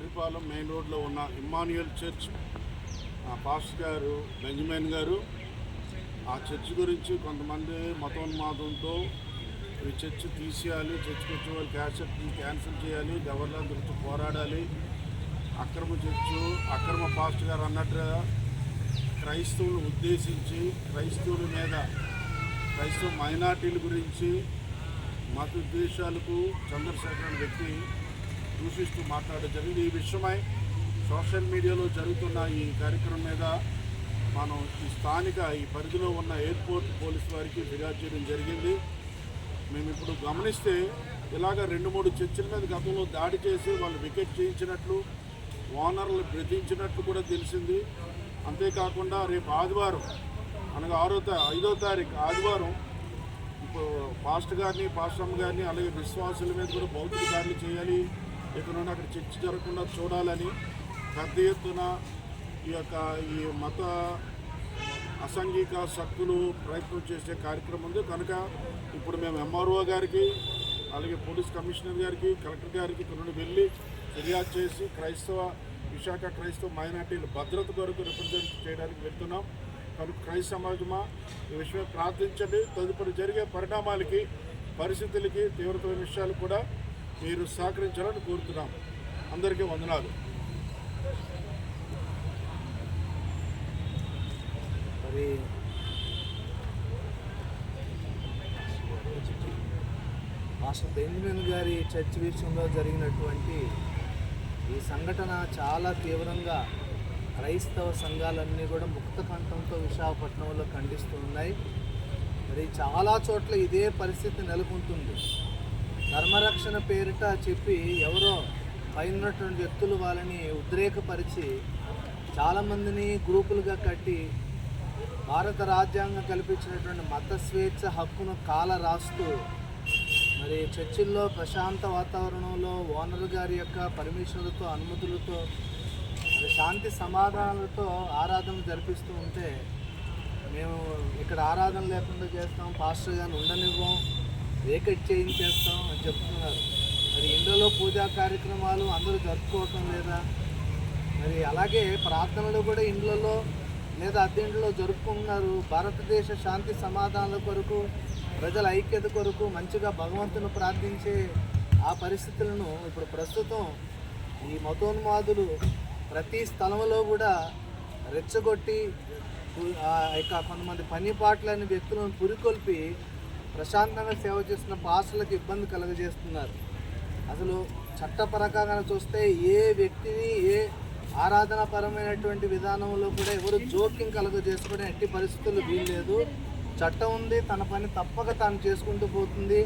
Haripalem main రోడ్లో ఉన్న Immanuel church pastor గారు బెంజమిన్ గారు ఆ చర్చ్ గురించి కొంతమంది మతోన్మాదంతో ఈ చర్చ్ తీసేయాలి చర్చ్కి వచ్చే వాళ్ళు క్యాసెట్ క్యాన్సిల్ చేయాలి గవర్నర్ గురించి పోరాడాలి అక్రమ చర్చు అక్రమ పాస్టర్ గారు అన్నట్టుగా క్రైస్తవులు ఉద్దేశించి క్రైస్తవుల మీద క్రైస్తవ మైనార్టీల గురించి మత ఉద్దేశాలకు చంద్రశేఖర్ వ్యక్తి దూషిస్తూ మాట్లాడడం జరిగింది. ఈ విషయమై సోషల్ మీడియాలో జరుగుతున్న ఈ కార్యక్రమం మీద మనం ఈ స్థానిక ఈ పరిధిలో ఉన్న ఎయిర్పోర్ట్ పోలీస్ వారికి ఫిర్యాదు చేయడం జరిగింది. మేము ఇప్పుడు గమనిస్తే ఇలాగ రెండు మూడు చర్చిల మీద గతంలో దాడి చేసి వాళ్ళు వికెట్ చేయించినట్లు ఓనర్లు బెదిరించినట్లు కూడా తెలిసింది. అంతేకాకుండా రేపు ఆదివారం అనగా ఆరో తా ఐదో తారీఖు ఆదివారం ఇప్పుడు పాస్టర్ గారిని పాస్టమ్ గారిని అలాగే విశ్వాసుల మీద కూడా భౌతిక దాడులు చేయాలి. ఇక్కడ నుండి అక్కడ చర్చ జరగకుండా చూడాలని పెద్ద ఎత్తున ఈ యొక్క ఈ మత అసాంఘిక శక్తులు ప్రయత్నం చేసే కార్యక్రమం ఉంది. కనుక ఇప్పుడు మేము ఎంఆర్ఓ గారికి అలాగే పోలీస్ కమిషనర్ గారికి కలెక్టర్ గారికి ఇక్కడ వెళ్ళి ఫిర్యాదు చేసి క్రైస్తవ విశాఖ క్రైస్తవ మైనార్టీలు భద్రత కొరకు రిప్రజెంట్ చేయడానికి వెళ్తున్నాం. కనుక క్రైస్తవ సమాజమా ఈ విషయమే ప్రార్థించండి. తదుపరి జరిగే పరిణామాలకి పరిస్థితులకి తీవ్రతమైన విషయాలు కూడా మీరు సహకరించాలని కోరుతున్నాం. అందరికీ వందనాలు. మరి మాస్టర్ బెంజమిన్ గారి చర్చ్ విషయంలో జరిగినటువంటి ఈ సంఘటన చాలా తీవ్రంగా క్రైస్తవ సంఘాలన్నీ కూడా ముక్త కంఠంతో విశాఖపట్నంలో ఖండిస్తున్నాయి మరి చాలా చోట్ల ఇదే పరిస్థితి నెలకొంటుంది. ధర్మరక్షణ పేరిట చెప్పి ఎవరో పైనటువంటి వ్యక్తులు వాళ్ళని ఉద్రేకపరిచి చాలామందిని గ్రూపులుగా కట్టి భారత రాజ్యాంగం కల్పించినటువంటి మత స్వేచ్ఛ హక్కును కాల రాస్తూ మరి చర్చిల్లో ప్రశాంత వాతావరణంలో ఓనర్ గారి యొక్క పర్మిషన్లతో అనుమతులతో మరి శాంతి సమాధానాలతో ఆరాధన జరిపిస్తూ ఉంటే మేము ఇక్కడ ఆరాధన లేకుండా చేస్తాం పాస్టర్ గారిని ఉండనివ్వం. వేకెట్ చేయించేస్తాం అని చెప్తున్నారు. మరి ఇండ్లలో పూజా కార్యక్రమాలు అందరూ జరుపుకోవటం లేదా? మరి అలాగే ప్రార్థనలు కూడా ఇండ్లలో లేదా అద్దెంట్లో జరుపుకుంటున్నారు. భారతదేశ శాంతి సమాధానాల కొరకు ప్రజల ఐక్యత కొరకు మంచిగా భగవంతుని ప్రార్థించే ఆ పరిస్థితులను ఇప్పుడు ప్రస్తుతం ఈ మతోన్మాదులు ప్రతి స్థలంలో కూడా రెచ్చగొట్టి ఇక కొంతమంది పని పాటలని వ్యక్తులను పురికొల్పి ప్రశాంతంగా సేవ చేస్తున్న పాస్టర్లకు ఇబ్బంది కలుగజేస్తున్నారు. అసలు చట్టపరకంగా చూస్తే ఏ వ్యక్తిని ఏ ఆరాధనాపరమైనటువంటి విధానంలో కూడా ఎవరు జోక్యం కలుగజేసుకోవడం ఎట్టి పరిస్థితులు వీల్లేదు. చట్టం ఉంది తన పని తప్పక తాను చేసుకుంటూ పోతుంది.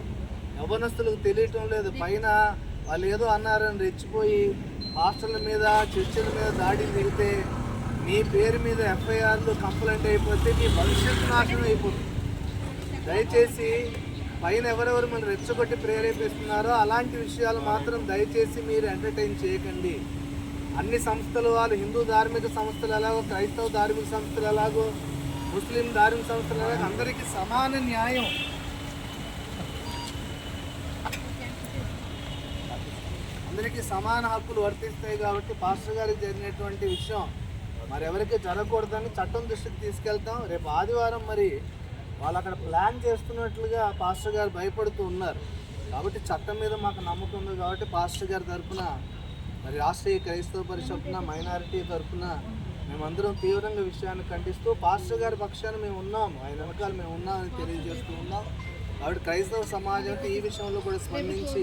యవనస్తులకు తెలియటం లేదు. పైన వాళ్ళు ఏదో అన్నారని రెచ్చిపోయి హాస్టల్ మీద చర్చిల మీద దాడి దిగితే మీ పేరు మీద ఎఫ్ఐఆర్లు కంప్లైంట్ అయిపోతే మీ భవిష్యత్తు నాశనం అయిపోతుంది. దయచేసి పైన ఎవరెవరు మనం రెచ్చగొట్టి ప్రేరేపిస్తున్నారో అలాంటి విషయాలు మాత్రం దయచేసి మీరు ఎంటర్టైన్ చేయకండి. అన్ని సంస్థలు వాళ్ళు హిందూ ధార్మిక సంస్థలు ఎలాగో క్రైస్తవ ధార్మిక సంస్థలు ఎలాగో ముస్లిం ధార్మిక సంస్థలు ఎలాగో అందరికీ సమాన న్యాయం. అందరికీ సమాన హక్కులు వర్తిస్తాయి కాబట్టి పాస్టర్ గారికి జరిగినటువంటి విషయం మరెవరికి జరగకూడదని చట్టం దృష్టికి తీసుకెళ్తాం. రేపు ఆదివారం మరి వాళ్ళు అక్కడ ప్లాన్ చేస్తున్నట్లుగా పాస్టర్ గారు భయపడుతూ ఉన్నారు. కాబట్టి చట్టం మీద మాకు నమ్మకం ఉంది కాబట్టి పాస్టర్ గారి తరఫున మరి రాష్ట్రీయ క్రైస్తవ పరిషత్న మైనారిటీ తరఫున మేమందరం తీవ్రంగా విషయాన్ని ఖండిస్తూ పాస్టర్ గారి పక్షాన మేము ఉన్నాం. ఆయన వెనకాల మేము ఉన్నామని తెలియజేస్తూ ఉన్నాం. కాబట్టి క్రైస్తవ సమాజానికి ఈ విషయంలో కూడా స్పందించి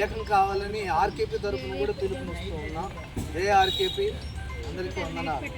ఏకం కావాలని ఆర్కేపీ తరఫున కూడా పిలుపునిస్తూ ఉన్నాం. ఏ ఆర్కేపీ. అందరికీ వందనాలు.